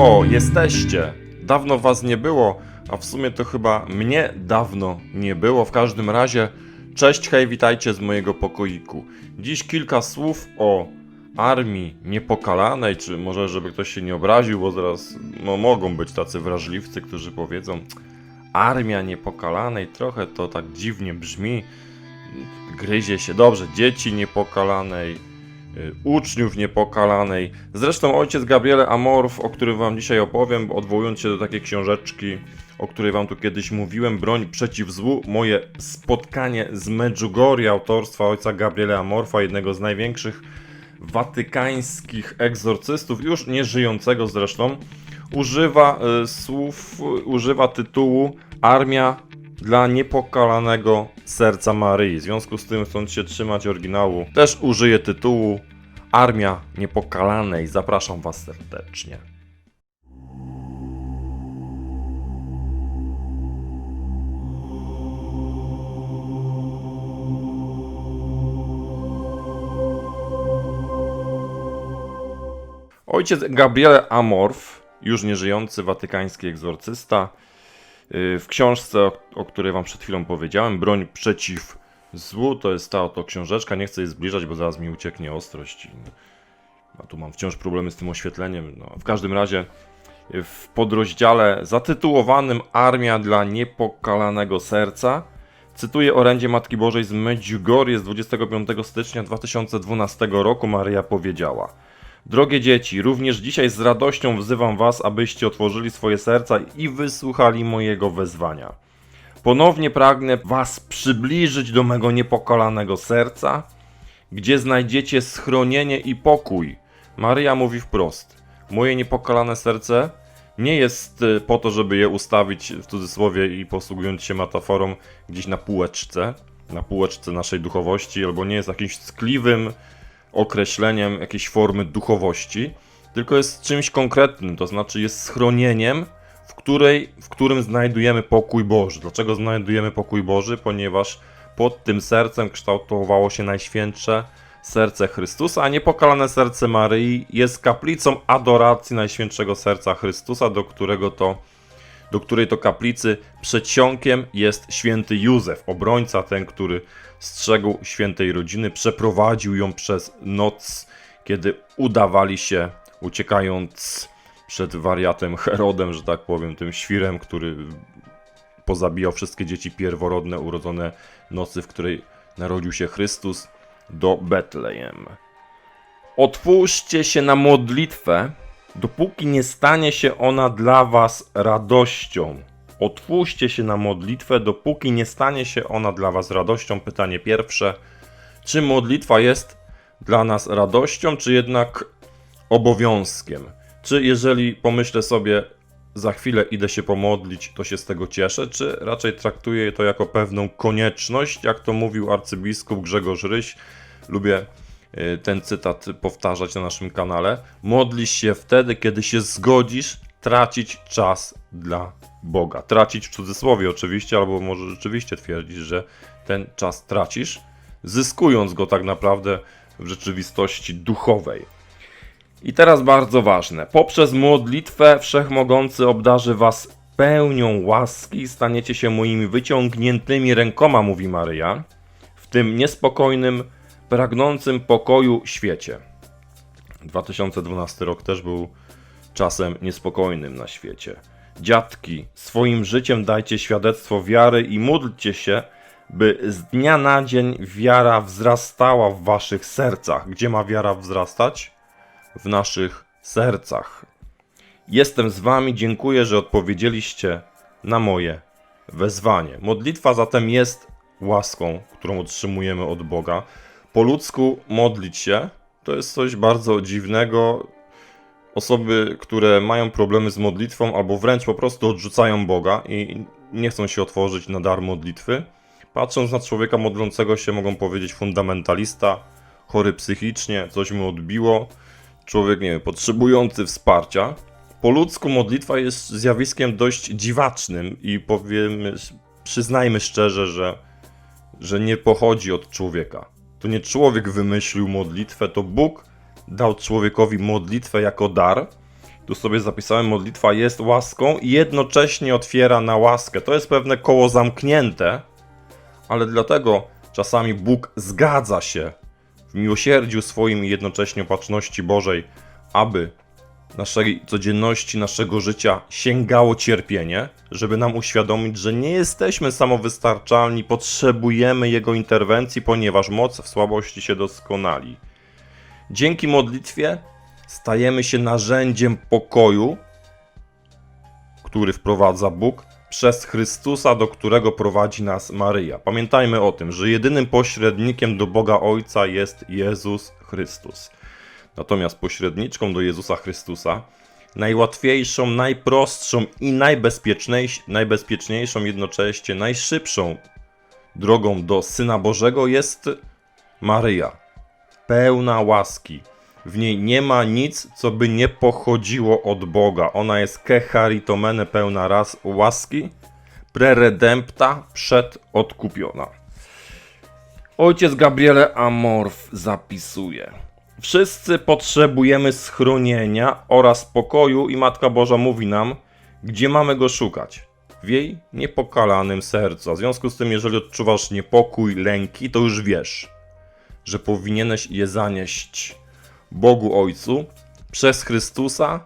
O, jesteście! Dawno was nie było, a w sumie to chyba mnie dawno nie było. W każdym razie, cześć, hej, witajcie z mojego pokoiku. Dziś kilka słów o armii niepokalanej, czy może żeby ktoś się nie obraził, bo zaraz no, mogą być tacy wrażliwcy, którzy powiedzą armia niepokalanej, trochę to tak dziwnie brzmi, gryzie się dobrze, dzieci niepokalanej, uczniów niepokalanej. Zresztą ojciec Gabriele Amorf, o którym wam dzisiaj opowiem, odwołując się do takiej książeczki, o której wam tu kiedyś mówiłem, Broń przeciw złu, moje spotkanie z Medjugorje autorstwa ojca Gabriele Amorfa, jednego z największych watykańskich egzorcystów, już nie żyjącego zresztą, używa y, słów, y, używa tytułu Armia dla niepokalanego serca Maryi. W związku z tym, chcąc się trzymać oryginału, też użyję tytułu Armia Niepokalanej. Zapraszam Was serdecznie. Ojciec Gabriele Amorf, już nieżyjący watykański egzorcysta, w książce, o, której wam przed chwilą powiedziałem, Broń przeciw złu, to jest ta oto książeczka, nie chcę jej zbliżać, bo zaraz mi ucieknie ostrość. i- A tu mam wciąż problemy z tym oświetleniem. No, w każdym razie yy, w podrozdziale zatytułowanym Armia dla niepokalanego serca cytuję orędzie Matki Bożej z Medjugorje z 25 stycznia 2012 roku. Maryja powiedziała Drogie dzieci, również dzisiaj z radością wzywam was, abyście otworzyli swoje serca i wysłuchali mojego wezwania. Ponownie pragnę was przybliżyć do mego niepokalanego serca, gdzie znajdziecie schronienie i pokój. Maryja mówi wprost: Moje niepokalane serce nie jest y, po to, żeby je ustawić w cudzysłowie i posługując się metaforą gdzieś na półeczce, na półeczce naszej duchowości, albo nie jest jakimś ckliwym, określeniem jakiejś formy duchowości, tylko jest czymś konkretnym, to znaczy jest schronieniem, w, której, w którym znajdujemy pokój Boży. Dlaczego znajdujemy pokój Boży? Ponieważ pod tym sercem kształtowało się najświętsze serce Chrystusa, a niepokalane serce Maryi jest kaplicą adoracji Najświętszego Serca Chrystusa, do którego to do której to kaplicy przedsionkiem jest święty Józef, obrońca ten, który strzegł świętej rodziny, przeprowadził ją przez noc, kiedy udawali się, uciekając przed wariatem Herodem, że tak powiem, tym świrem, który pozabijał wszystkie dzieci pierworodne urodzone nocy, w której narodził się Chrystus, do Betlejem. Otwórzcie się na modlitwę, dopóki nie stanie się ona dla was radością. Otwórzcie się na modlitwę, dopóki nie stanie się ona dla was radością. Pytanie pierwsze: czy modlitwa jest dla nas radością, czy jednak obowiązkiem? Czy jeżeli pomyślę sobie, za chwilę idę się pomodlić, to się z tego cieszę, czy raczej traktuję to jako pewną konieczność, jak to mówił arcybiskup Grzegorz Ryś? Lubię y, ten cytat powtarzać na naszym kanale. Modlisz się wtedy, kiedy się zgodzisz tracić czas dla Boga. Tracić w cudzysłowie oczywiście, albo może rzeczywiście twierdzisz, że ten czas tracisz, zyskując go tak naprawdę w rzeczywistości duchowej. I teraz bardzo ważne. Poprzez modlitwę Wszechmogący obdarzy was pełnią łaski staniecie się moimi wyciągniętymi rękoma, mówi Maryja, w tym niespokojnym, pragnącym pokoju świecie. 2012 rok też był czasem niespokojnym na świecie. Dziadki, swoim życiem dajcie świadectwo wiary i módlcie się, by z dnia na dzień wiara wzrastała w waszych sercach. Gdzie ma wiara wzrastać? W naszych sercach. Jestem z wami, dziękuję, że odpowiedzieliście na moje wezwanie. Modlitwa zatem jest łaską, którą otrzymujemy od Boga. Po ludzku modlić się to jest coś bardzo dziwnego. Osoby, które mają problemy z modlitwą, albo wręcz po prostu odrzucają Boga i nie chcą się otworzyć na dar modlitwy, patrząc na człowieka modlącego się, mogą powiedzieć fundamentalista, chory psychicznie, coś mu odbiło, człowiek, nie wiem, potrzebujący wsparcia. Po ludzku modlitwa jest zjawiskiem dość dziwacznym i powiemy, przyznajmy szczerze, że, że nie pochodzi od człowieka. To nie człowiek wymyślił modlitwę, to Bóg dał człowiekowi modlitwę jako dar Tu sobie zapisałem, modlitwa jest łaską i jednocześnie otwiera na łaskę. To jest pewne koło zamknięte, ale dlatego czasami Bóg zgadza się w miłosierdziu swoim i jednocześnie opatrzności Bożej, aby naszej codzienności, naszego życia sięgało cierpienie, żeby nam uświadomić, że nie jesteśmy samowystarczalni, potrzebujemy Jego interwencji, ponieważ moc w słabości się doskonali. Dzięki modlitwie stajemy się narzędziem pokoju, który wprowadza Bóg przez Chrystusa, do którego prowadzi nas Maryja. Pamiętajmy o tym, że jedynym pośrednikiem do Boga Ojca jest Jezus Chrystus. Natomiast pośredniczką do Jezusa Chrystusa, najłatwiejszą, najprostszą i najbezpieczniejsz- najbezpieczniejszą jednocześnie, najszybszą drogą do Syna Bożego jest Maryja. Pełna łaski. W niej nie ma nic, co by nie pochodziło od Boga. Ona jest kecharitomene, pełna raz łaski, preredempta, przedodkupiona. Ojciec Gabriele Amorf zapisuje. Wszyscy potrzebujemy schronienia oraz pokoju i Matka Boża mówi nam, gdzie mamy go szukać. W jej niepokalanym sercu. W związku z tym, jeżeli odczuwasz niepokój, lęki, to już wiesz, że powinieneś je zanieść Bogu Ojcu przez Chrystusa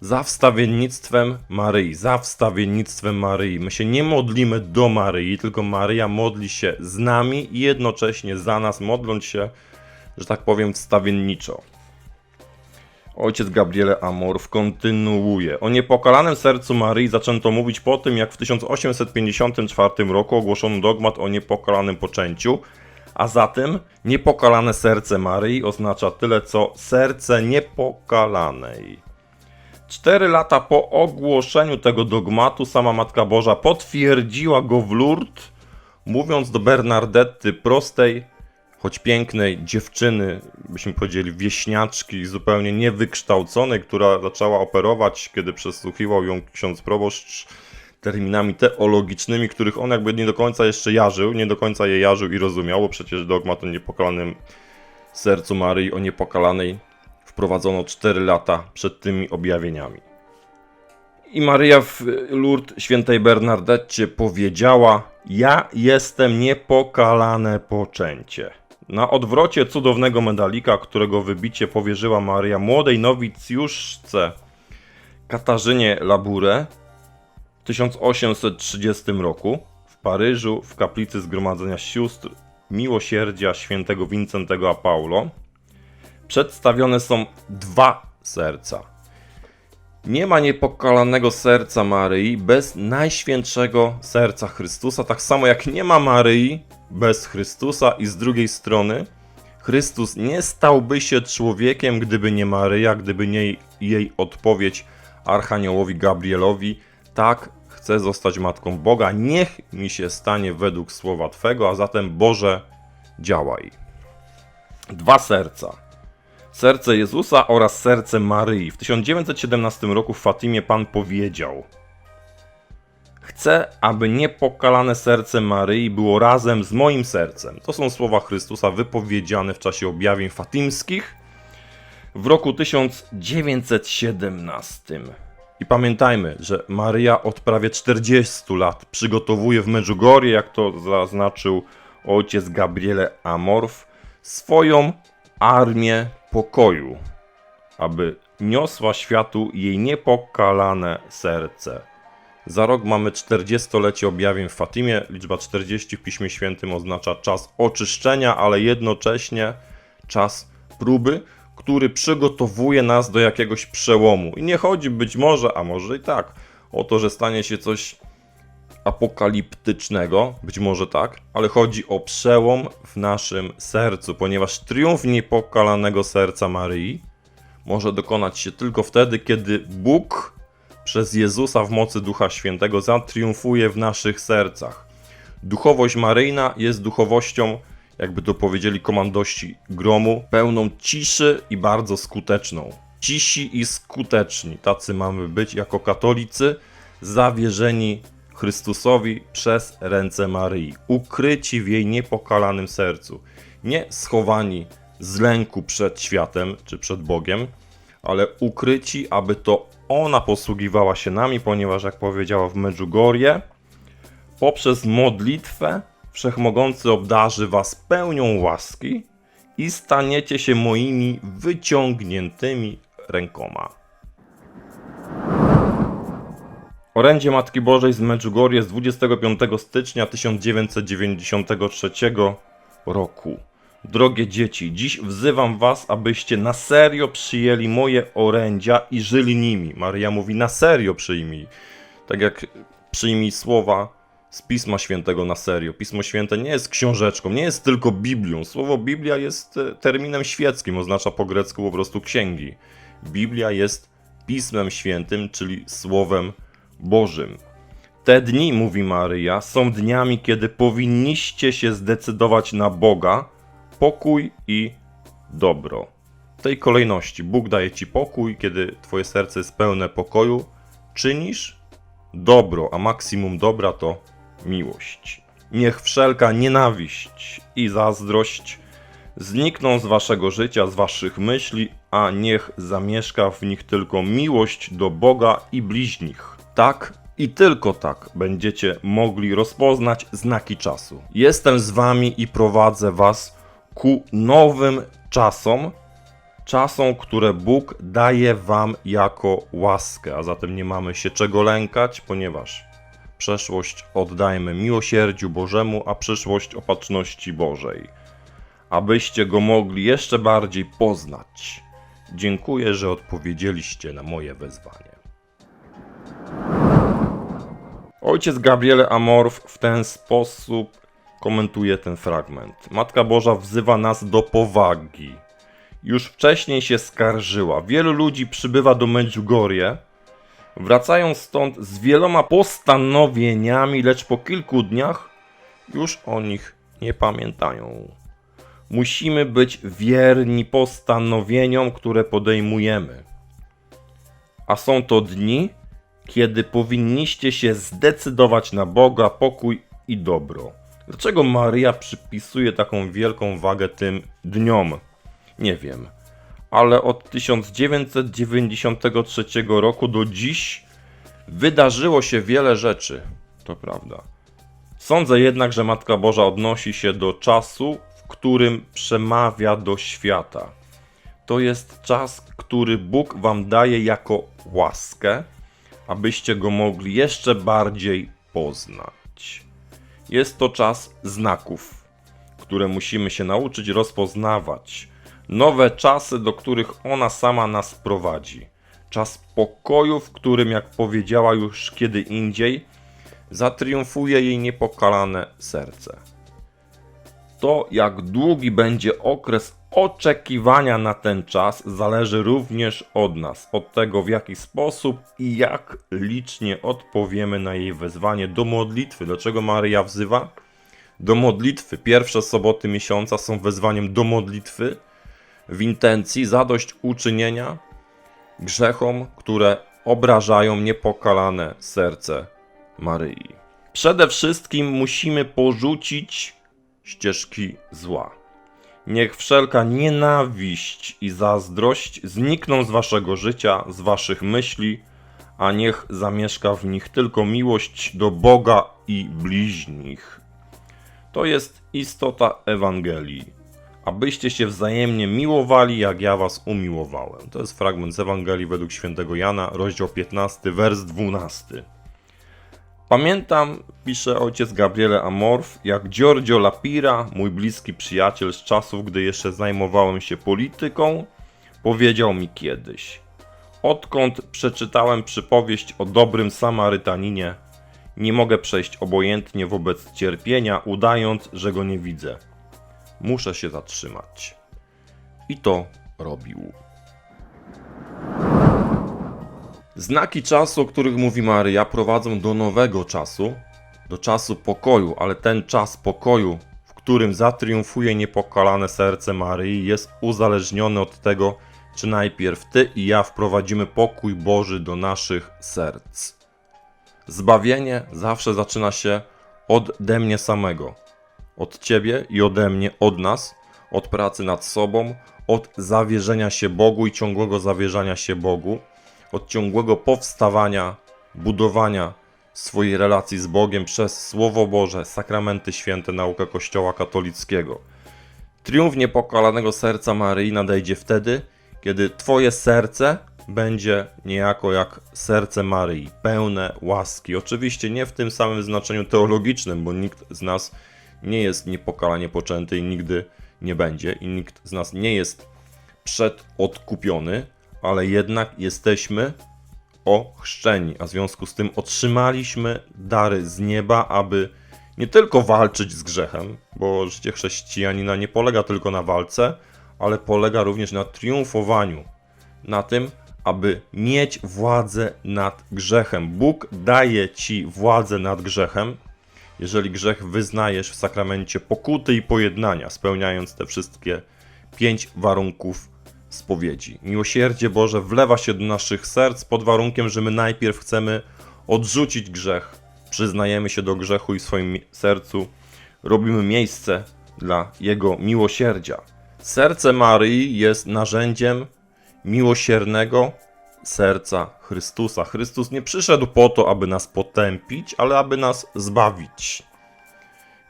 za wstawiennictwem Maryi, za wstawiennictwem Maryi. My się nie modlimy do Maryi, tylko Maryja modli się z nami i jednocześnie za nas, modląc się, że tak powiem, wstawienniczo. Ojciec Gabriele Amorf kontynuuje. O niepokalanym sercu Maryi zaczęto mówić po tym, jak w 1854 roku ogłoszono dogmat o niepokalanym poczęciu, a zatem niepokalane serce Maryi oznacza tyle co serce niepokalanej. Cztery lata po ogłoszeniu tego dogmatu sama Matka Boża potwierdziła go w Lourdes, mówiąc do Bernardetty prostej, choć pięknej dziewczyny, byśmy powiedzieli wieśniaczki, zupełnie niewykształconej, która zaczęła operować, kiedy przesłuchiwał ją ksiądz proboszcz terminami teologicznymi, których on jakby nie do końca jeszcze jarzył, nie do końca je jarzył i rozumiał, bo przecież dogmat o niepokalanym sercu Maryi, o niepokalanej wprowadzono 4 lata przed tymi objawieniami. I Maryja w Lourdes świętej Bernardecie powiedziała: Ja jestem niepokalane poczęcie. Na odwrocie cudownego medalika, którego wybicie powierzyła Maryja młodej nowicjuszce Katarzynie Labure 1830 roku w Paryżu w kaplicy Zgromadzenia Sióstr Miłosierdzia świętego Wincentego a Paulo przedstawione są dwa serca. Nie ma niepokalanego serca Maryi bez najświętszego serca Chrystusa, tak samo jak nie ma Maryi bez Chrystusa i z drugiej strony Chrystus nie stałby się człowiekiem, gdyby nie Maryja, gdyby nie jej, odpowiedź Archaniołowi Gabrielowi. Tak, chcę zostać matką Boga, niech mi się stanie według słowa Twego, a zatem Boże, działaj. Dwa serca serce Jezusa oraz serce Maryi. W 1917 roku w Fatimie Pan powiedział: Chcę, aby niepokalane serce Maryi było razem z moim sercem. To są słowa Chrystusa wypowiedziane w czasie objawień fatimskich w roku 1917. I pamiętajmy, że Maryja od prawie 40 lat przygotowuje w Medjugorje, jak to zaznaczył ojciec Gabriele Amorf, swoją armię pokoju, aby niosła światu jej niepokalane serce. Za rok mamy 40-lecie objawień w Fatimie. Liczba 40 w Piśmie Świętym oznacza czas oczyszczenia, ale jednocześnie czas próby, który przygotowuje nas do jakiegoś przełomu. I nie chodzi być może, a może i tak, o to, że stanie się coś apokaliptycznego, być może tak, ale chodzi o przełom w naszym sercu, ponieważ triumf niepokalanego serca Maryi może dokonać się tylko wtedy, kiedy Bóg przez Jezusa w mocy Ducha Świętego zatriumfuje w naszych sercach. Duchowość Maryjna jest duchowością, jakby to powiedzieli komandości gromu, pełną ciszy i bardzo skuteczną. Cisi i skuteczni, tacy mamy być jako katolicy, zawierzeni Chrystusowi przez ręce Maryi, ukryci w jej niepokalanym sercu, nie schowani z lęku przed światem czy przed Bogiem, ale ukryci, aby to ona posługiwała się nami, ponieważ jak powiedziała w Medjugorje, poprzez modlitwę Wszechmogący obdarzy was pełnią łaski i staniecie się moimi wyciągniętymi rękoma. Orędzie Matki Bożej z Medjugorje z 25 stycznia 1993 roku. Drogie dzieci, dziś wzywam was, abyście na serio przyjęli moje orędzia i żyli nimi. Maria mówi na serio przyjmij. Tak jak przyjmij słowa z Pisma Świętego na serio. Pismo Święte nie jest książeczką, nie jest tylko Biblią. Słowo Biblia jest e, terminem świeckim, oznacza po grecku po prostu księgi. Biblia jest Pismem Świętym, czyli Słowem Bożym. Te dni, mówi Maryja, są dniami, kiedy powinniście się zdecydować na Boga, pokój i dobro. W tej kolejności Bóg daje ci pokój, kiedy twoje serce jest pełne pokoju, czynisz dobro, a maksimum dobra to miłość. Niech wszelka nienawiść i zazdrość znikną z waszego życia, z waszych myśli, a niech zamieszka w nich tylko miłość do Boga i bliźnich. Tak i tylko tak będziecie mogli rozpoznać znaki czasu. Jestem z wami i prowadzę was ku nowym czasom, czasom, które Bóg daje wam jako łaskę, a zatem nie mamy się czego lękać, ponieważ przeszłość oddajmy miłosierdziu Bożemu, a przyszłość opatrzności Bożej, abyście go mogli jeszcze bardziej poznać. Dziękuję, że odpowiedzieliście na moje wezwanie. Ojciec Gabriele Amorf w ten sposób komentuje ten fragment. Matka Boża wzywa nas do powagi. Już wcześniej się skarżyła. Wielu ludzi przybywa do Medjugorje, wracają stąd z wieloma postanowieniami, lecz po kilku dniach już o nich nie pamiętają. Musimy być wierni postanowieniom, które podejmujemy. A są to dni, kiedy powinniście się zdecydować na Boga, pokój i dobro. Dlaczego Maria przypisuje taką wielką wagę tym dniom? Nie wiem. Ale od 1993 roku do dziś wydarzyło się wiele rzeczy. To prawda. Sądzę jednak, że Matka Boża odnosi się do czasu, w którym przemawia do świata. To jest czas, który Bóg Wam daje jako łaskę, abyście go mogli jeszcze bardziej poznać. Jest to czas znaków, które musimy się nauczyć rozpoznawać. Nowe czasy, do których ona sama nas prowadzi. Czas pokoju, w którym, jak powiedziała już kiedy indziej, zatriumfuje jej niepokalane serce. To, jak długi będzie okres oczekiwania na ten czas, zależy również od nas, od tego, w jaki sposób i jak licznie odpowiemy na jej wezwanie do modlitwy. Dlaczego Maryja wzywa? Do modlitwy. Pierwsze soboty miesiąca są wezwaniem do modlitwy w intencji zadośćuczynienia grzechom, które obrażają niepokalane serce Maryi. Przede wszystkim musimy porzucić ścieżki zła. Niech wszelka nienawiść i zazdrość znikną z waszego życia, z waszych myśli, a niech zamieszka w nich tylko miłość do Boga i bliźnich. To jest istota Ewangelii. Abyście się wzajemnie miłowali, jak ja was umiłowałem. To jest fragment z Ewangelii według świętego Jana, rozdział 15, wers 12. Pamiętam, pisze ojciec Gabriele Amorf, jak Giorgio Lapira, mój bliski przyjaciel z czasów, gdy jeszcze zajmowałem się polityką, powiedział mi kiedyś: Odkąd przeczytałem przypowieść o dobrym Samarytaninie, nie mogę przejść obojętnie wobec cierpienia, udając, że go nie widzę. Muszę się zatrzymać. I to robił. Znaki czasu, o których mówi Maryja, prowadzą do nowego czasu, do czasu pokoju, ale ten czas pokoju, w którym zatriumfuje niepokalane serce Maryi, jest uzależniony od tego, czy najpierw ty i ja wprowadzimy pokój Boży do naszych serc. Zbawienie zawsze zaczyna się ode mnie samego, od ciebie i ode mnie, od nas, od pracy nad sobą, od zawierzenia się Bogu i ciągłego zawierzania się Bogu, od ciągłego powstawania, budowania swojej relacji z Bogiem przez Słowo Boże, sakramenty święte, naukę Kościoła katolickiego. Triumf niepokalanego serca Maryi nadejdzie wtedy, kiedy Twoje serce będzie niejako jak serce Maryi, pełne łaski. Oczywiście nie w tym samym znaczeniu teologicznym, bo nikt z nas nie jest niepokalanie poczęty i nigdy nie będzie, i nikt z nas nie jest przedodkupiony, ale jednak jesteśmy ochrzczeni, a w związku z tym otrzymaliśmy dary z nieba, aby nie tylko walczyć z grzechem, bo życie chrześcijanina nie polega tylko na walce, ale polega również na triumfowaniu, na tym, aby mieć władzę nad grzechem. Bóg daje ci władzę nad grzechem, jeżeli grzech wyznajesz w sakramencie pokuty i pojednania, spełniając te wszystkie pięć warunków spowiedzi. Miłosierdzie Boże wlewa się do naszych serc pod warunkiem, że my najpierw chcemy odrzucić grzech, przyznajemy się do grzechu i w swoim sercu robimy miejsce dla Jego miłosierdzia. Serce Maryi jest narzędziem miłosiernego serca Chrystusa. Chrystus nie przyszedł po to, aby nas potępić, ale aby nas zbawić.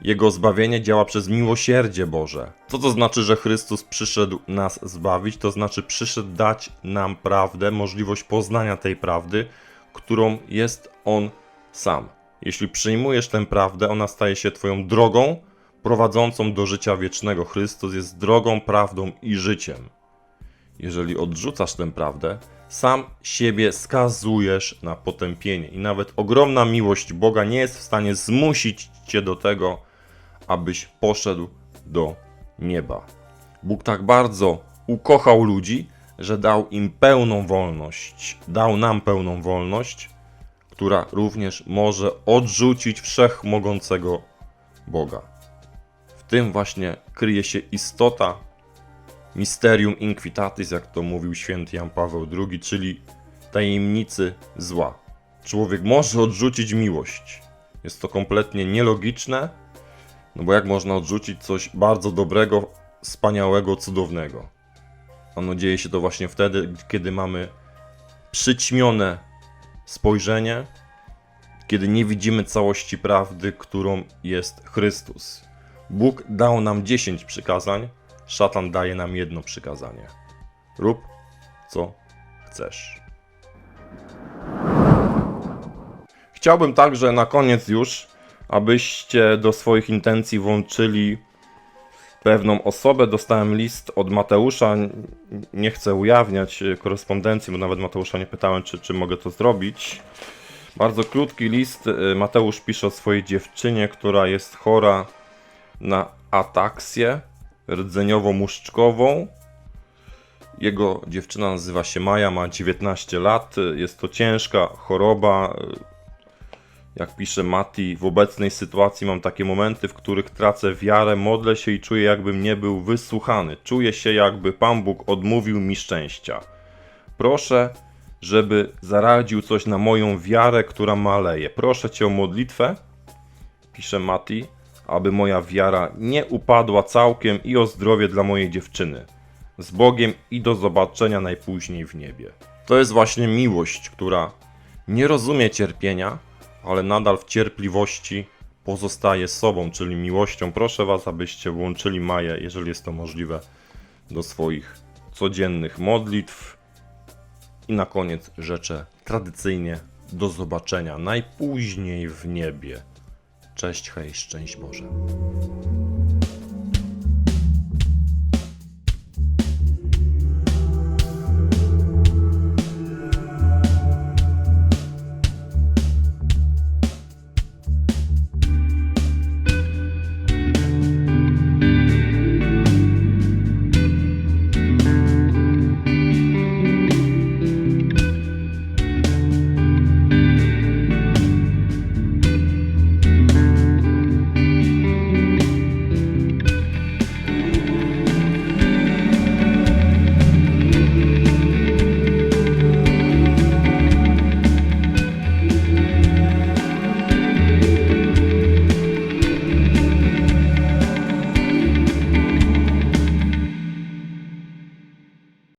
Jego zbawienie działa przez miłosierdzie Boże. Co to znaczy, że Chrystus przyszedł nas zbawić? To znaczy przyszedł dać nam prawdę, możliwość poznania tej prawdy, którą jest On sam. Jeśli przyjmujesz tę prawdę, ona staje się Twoją drogą prowadzącą do życia wiecznego. Chrystus jest drogą, prawdą i życiem. Jeżeli odrzucasz tę prawdę, sam siebie skazujesz na potępienie. I nawet ogromna miłość Boga nie jest w stanie zmusić cię do tego, abyś poszedł do nieba. Bóg tak bardzo ukochał ludzi, że dał im pełną wolność. Dał nam pełną wolność, która również może odrzucić wszechmogącego Boga. W tym właśnie kryje się istota Mysterium Inquitatis, jak to mówił święty Jan Paweł II, czyli tajemnicy zła. Człowiek może odrzucić miłość. Jest to kompletnie nielogiczne, no bo jak można odrzucić coś bardzo dobrego, wspaniałego, cudownego? Ano dzieje się to właśnie wtedy, kiedy mamy przyćmione spojrzenie, kiedy nie widzimy całości prawdy, którą jest Chrystus. Bóg dał nam 10 przykazań, szatan daje nam jedno przykazanie. Rób co chcesz. Chciałbym także na koniec już, abyście do swoich intencji włączyli pewną osobę. Dostałem list od Mateusza. Nie chcę ujawniać e, korespondencji, bo nawet Mateusza nie pytałem, czy, czy mogę to zrobić. Bardzo krótki list. E, Mateusz pisze o swojej dziewczynie, która jest chora na ataksję rdzeniowo-muszczkową. Jego dziewczyna nazywa się Maja, ma 19 lat. Jest to ciężka choroba. Jak pisze Mati, w obecnej sytuacji mam takie momenty, w których tracę wiarę, modlę się i czuję, jakbym nie był wysłuchany. Czuję się, jakby Pan Bóg odmówił mi szczęścia. Proszę, żeby zaradził coś na moją wiarę, która maleje. Proszę Cię o modlitwę, pisze Mati, aby moja wiara nie upadła całkiem i o zdrowie dla mojej dziewczyny. Z Bogiem i do zobaczenia najpóźniej w niebie. To jest właśnie miłość, która nie rozumie cierpienia, ale nadal w cierpliwości pozostaje sobą, czyli miłością. Proszę Was, abyście włączyli Maję, jeżeli jest to możliwe, do swoich codziennych modlitw. I na koniec życzę tradycyjnie do zobaczenia najpóźniej w niebie. Cześć, hej, szczęść Boże.